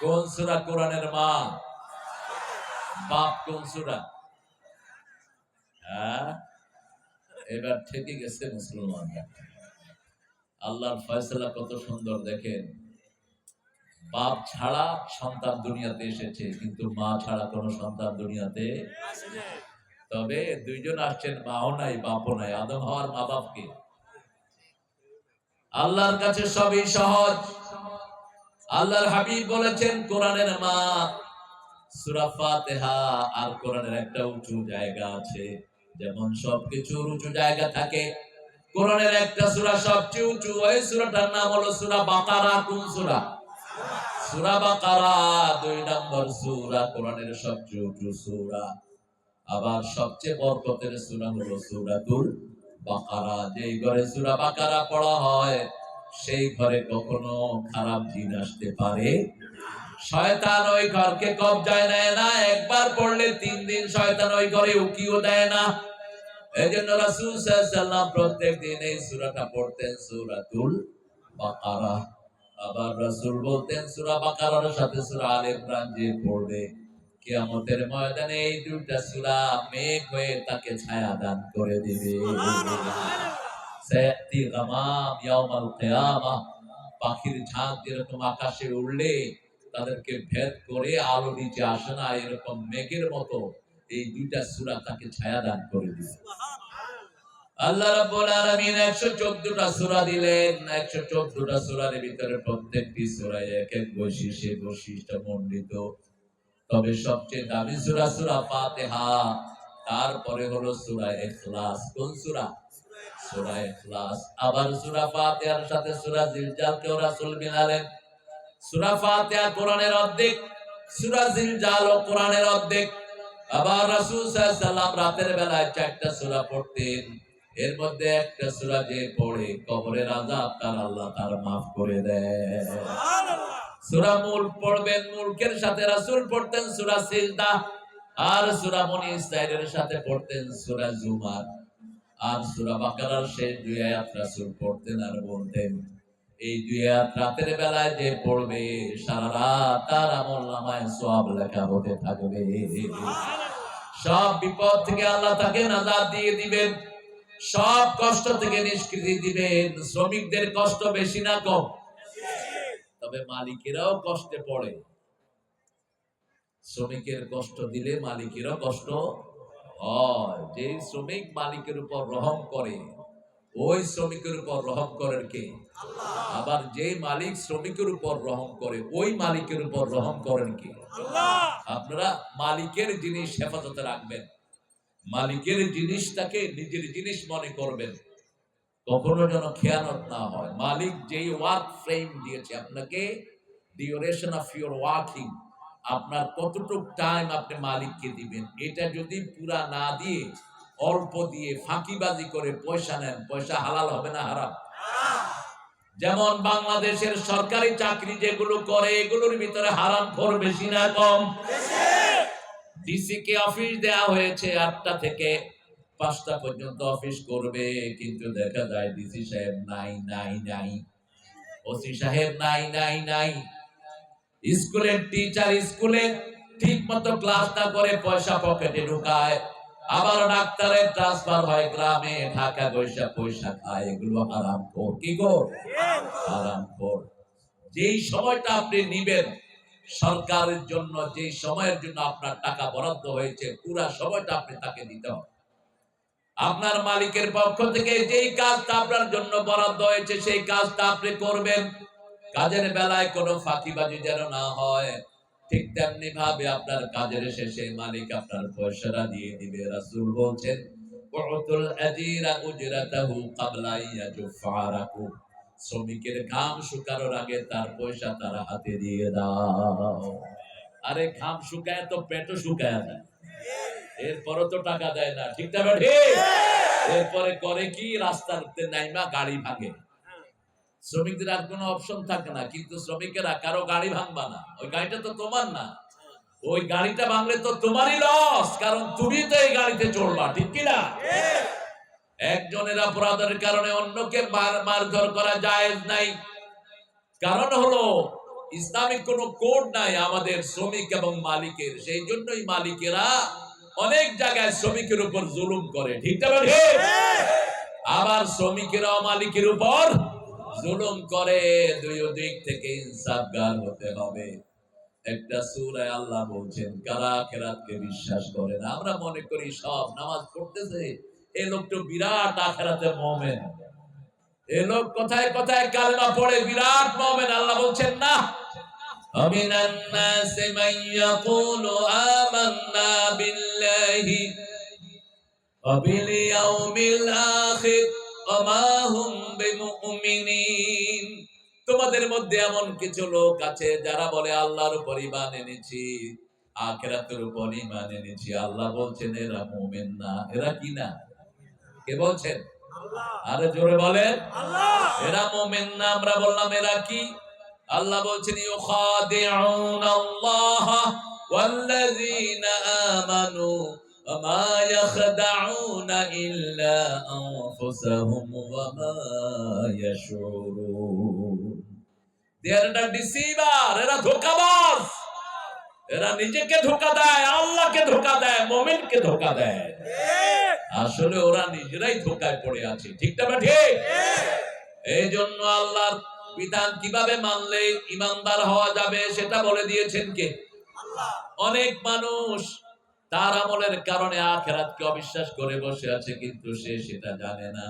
কোন সুরা কোরআনের মা? বাপ কোন সুরা? হ্যাঁ? এবার থেকে গেছে মুসলমানরা আল্লাহর ফয়সালা কত সুন্দর, দেখেন। বাপ ছাড়া সন্তান দুনিয়াতে এসেছে, কিন্তু মা ছাড়া কোনো সন্তান দুনিয়াতে তবে দুইজন আসছেন, মাও নাই, বাপও নাই, আদম হওয়ার মা বাপকে আল্লাহর কাছে সবই সহজ। আল্লাহর হাবিব বলেছেন, কোরআনের মা সূরা ফাতিহা আর কোরআনের একটা উঁচু জায়গা আছে। যেমন সবকিছুর উঁচু জায়গা থাকে, কোরআনের একটা সূরা সবচেয়ে উঁচু, ওই নাম হলো বাকারা, কোন বাকারা, দুই নম্বর সূরা, কোরআনের সবচেয়ে উঁচু সূরা। আবার সবচেয়ে বরকতের সূরা হলো সূরাতুল বাকারা, যেই ঘরে সূরা বাকারা পড়া হয় সেই ঘরে কখনো খারাপ জিন আসতে পারে? শয়তান ওই ঘরকে কবজায় নেয় না। একবার পড়লে তিন দিন শয়তান ওই ঘরে উকিও দেয় না। এই জন্য রাসূল সাল্লাল্লাহু প্রত্যেক দিন এই সূরাটা পড়তেন, সূরাতুল বাকারা। আবার রাসূল বলতেন, সূরা বাকারার সাথে সূরা আলে ইমরান যে পড়বে, কিয়ামতের ময়দানে এই দুইটা সূরা মেঘ হয়ে তাকে ছায়া দান করে দিবে। সায়াতি গামাম ইয়াউমাল কিয়ামা। পাখির ঝাঁক যেরকম আকাশে উড়লে তাদেরকে ভেদ করে আলো নিচে আসে না এরকম মেঘের মতো এই দুইটা সূরা তাকে ছায়া দান করে দিবে আল্লাহ রাব্বুল আলামিন 114টা সূরা দিলেন। 114টা সূরার ভিতরে প্রত্যেকটি সূরায় এক এক বৈশিষ্ট্যে বৈশিষ্ট্য মণ্ডিত। তবে সবচেয়ে দামি সূরা সূরা ফাতিহা তারপরে হলো সূরা ইখলাস। কোন সূরা? সূরা ইখলাস। আবার সূরা ফাতিহার সাথে সূরা জিলজালকেও রাসূল মিলালেন? সূরা ফাতিহা কোরআনের অর্ধেক সূরা জিলজাল ও কোরআনের অর্ধেক। আবার রাসূল সাল্লাল্লাহু আলাইহি রাতের বেলায় চারটা সূরা পড়তেন। এর মধ্যে একটা সূরা যে পড়ে কবরের আযাব তার আল্লাহ তার maaf করে দেয়। সূরা মুল্ক পড়বেন মুলকের সাথে রাসূল পড়তেন সূরা সিজদা। আর সূরা বনি সাথে পড়তেন সূরা জুমার। সূরা বাকারার দুই আয়াত রাসূল পড়তেন আর বলতেন, এই দুই আয়াত রাতের বেলায় যে পড়বে, সারা রাত তার আমল নামায় সওয়াব লেখা হতে থাকবে। সব বিপদ থেকে আল্লাহ তাকে নাজাত দিয়ে দিবেন, সব কষ্ট থেকে নিষ্কৃতি দিবেন। শ্রমিকদের কষ্ট বেশি না কম। তবে মালিকেরাও কষ্টে পড়ে। শ্রমিকের কষ্ট দিলে মালিকেরও কষ্ট হয়। যে শ্রমিক মালিকের উপর রহম করে, ওই শ্রমিকের উপর রহম করেন কে? আবার যে মালিক শ্রমিকের উপর রহম করে, ওই মালিকের উপর রহম করেন কে? আপনারা মালিকের জিনিস হেফাজতে রাখবেন। মালিকের জিনিসটাকে নিজের জিনিস মনে করবেন। কখনো যেন খেয়ানত না হয়। মালিক যেই ওয়ার্ক ফ্রেম দিয়েছে, আপনাকে ডিউরেশন অফ ইউর ওয়ার্কিং আপনার কতটুক টাইম আপনি মালিককে দিবেন? এটা যদি পুরা না দিয়ে অল্প দিয়ে ফাঁকিবাজি করে পয়সা নেন, পয়সা হালাল হবে না হারাম? যেমন বাংলাদেশের সরকারি চাকরি যেগুলো করে, এগুলোর ভিতরে হারাম খোর বেশি না কম? ডিসি কে অফিস দেয়া হয়েছে, আটটা থেকে পাঁচটা পর্যন্ত অফিস করবে, কিন্তু দেখা যায় ডিসি সাহেব নাই নাই নাই। ওসি সাহেব নাই নাই নাই। স্কুলের টিচার স্কুলে ঠিক মতো ক্লাস না করে পয়সা পকেটে ঢুকায়। আবার ডাক্তারের ট্রান্সফার হয়, গ্রামে ঢাকা পয়সা পয়সা খায়। এগুলো হারাম খোর। কি গো? হারাম খোর। যেই সময়টা আপনি নিবেন, সরকারের জন্য, যেই সময়ের জন্য আপনার টাকা বরাদ্দ হয়েছে, পুরা সময়টা আপনি তাকে দিতে হবে। আপনার মালিকের পক্ষ থেকে যেই কাজটা আপনার জন্য বরাদ্দ হয়েছে, সেই কাজটা আপনি করবেন। কাজের বেলায় কোনো ফাঁকিবাজি যেন না হয়, ঠিক তেমনি ভাবে আপনার কাজের শেষে মালিক আপনার পয়সাটা দিয়ে দিবে। রাসূল বলছেন শ্রমিকের ঘাম শুকানোর আগে তার পয়সা তার হাতে দিয়ে দাও। আরে ঘাম শুকায় তো পেটও শুকায় না। এরপরও তো টাকা দেয় না, ঠিক না এরপরে করে কি? রাস্তার নাইমা গাড়ি ভাঙে। শ্রমিকদের আর কোনো অপশন থাকে না, কিন্তু শ্রমিকেরা কারও গাড়ি ভাঙবা না। ওই গাড়িটা তো তোমার না। ওই গাড়িটা ভাঙলে তো তোমারই লস কারণ তুমি তো এই গাড়িতে চড়বা, ঠিক কিনা একজনের অপরাধের কারণে অন্যকে মার মারধর করা জায়েজ নাই। কারণ হলো, ইসলামিক কোন কোড নাই আমাদের শ্রমিক এবং মালিকের, সেই জন্যই মালিকেরা অনেক জায়গায় শ্রমিকের উপর জুলুম করে, ঠিক আবার শ্রমিকেরা মালিকের উপর জুলুম করে দুই দিক থেকে ইনসাফগার হতে হবে একটা সূরায় আল্লাহ বলছেন কারা আখিরাতকে বিশ্বাস করে না আমরা মনে করি সব নামাজ পড়তেছে এই লোক তো বিরাট আখেরাতে মুমিন এই লোক কোথায় কোথায় কালেমা পড়ে বিরাট মুমিন আল্লাহ বলছেন না ومن الناس من يقول آمنا بالله وباليوم الآخر وما هم بمؤمنين তোমাদের মধ্যে এমন কিছু লোক আছে যারা বলে আল্লাহর উপর ইমান এনেছি আখেরাতের উপর ইমান এনেছি। আল্লাহ বলছেন এরা মুমিন না। এরা কি না? কে বলছেন? আরে জোরে বলেন। এরা মুমিন না আমরা বললাম এরা কি? আল্লাহ বলছেন ইউখাদিউন আল্লাহ ওয়াল্লাযীনা আমানু وما يخدعون إلا أنفسهم وما يشعرون They are the deceiver এরা ধোঁকাবাজ এরা নিজেকে ধোঁকা দেয় আল্লাহকে ধোঁকা দেয় মুমিনকে ধোঁকা দেয় আসলে ওরা নিজেরাই ধোঁকায় পড়ে আছে ঠিক না বা ঠিক এই জন্য আল্লাহর বিধান কিভাবে মানলে ইমানদার হওয়া যাবে সেটা বলে দিয়েছেন কে অনেক মানুষ তার আমলের কারণে আখেরাতকে অবিশ্বাস করে বসে আছে কিন্তু সে সেটা জানে না।